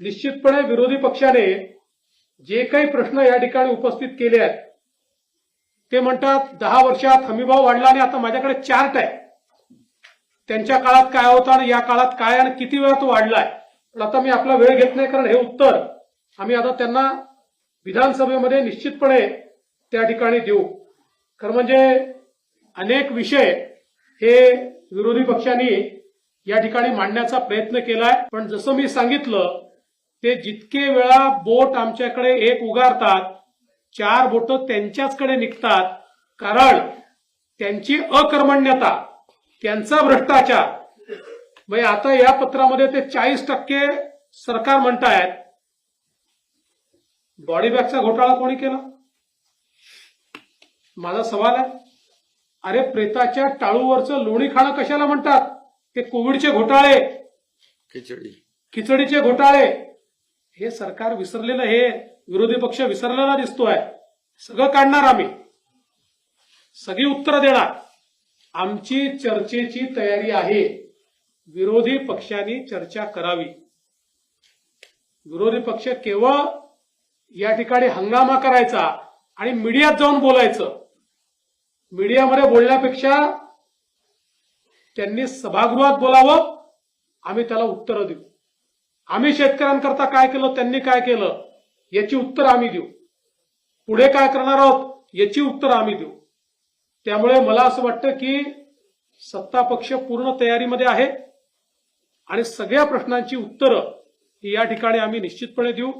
निश्चितपणे विरोधी पक्षाने जे काही प्रश्न या ठिकाणी उपस्थित केले आहेत ते म्हणतात दहा वर्षात हमीभाव वाढला आणि आता माझ्याकडे चार्ट आहे. त्यांच्या काळात काय होता आणि या काळात काय आणि किती वेळा तो वाढलाय? पण आता मी आपला वेळ घेत नाही कारण हे उत्तर आम्ही आता त्यांना विधानसभेमध्ये निश्चितपणे त्या ठिकाणी देऊ. खरं म्हणजे अनेक विषय हे विरोधी पक्षांनी या ठिकाणी मांडण्याचा प्रयत्न केलाय. पण जसं मी सांगितलं ते जितके वेळा बोट आमच्याकडे एक उगारतात चार बोट त्यांच्याचकडे निघतात कारण त्यांची अकर्मण्यता त्यांचा भ्रष्टाचार. म्हणजे आता या पत्रामध्ये ते चाळीस टक्के सरकार म्हणतायत. बॉडी बॅगचा घोटाळा कोणी केला? माझा सवाल आहे अरे प्रेताच्या टाळूवरचं लोणी खाणं कशाला म्हणतात? ते कोविडचे घोटाळे. खिचडी. खिचडीचे घोटाळे. हे सरकार विसरलेलं हे विरोधी पक्ष विसरलेला दिसतोय. सगळं काढणार आम्ही. सगळी उत्तरं देणार. आमची चर्चेची तयारी आहे. विरोधी पक्षांनी चर्चा करावी. विरोधी पक्ष केवळ या ठिकाणी हंगामा करायचा आणि मीडियात जाऊन बोलायचं. मीडियामध्ये बोलण्यापेक्षा त्यांनी सभागृहात बोलावं आम्ही त्याला उत्तरं देऊ. आम्ही शेतकऱ्यांकरता काय केलं त्यांनी काय केलं याची उत्तर आम्ही देऊ. पुढे काय करणार आहोत याची उत्तर आम्ही देऊ. त्यामुळे मला असं वाटतं की सत्ता पक्ष पूर्ण तयारीमध्ये आहे आणि सगळ्या प्रश्नांची उत्तरं ही या ठिकाणी आम्ही निश्चितपणे देऊ.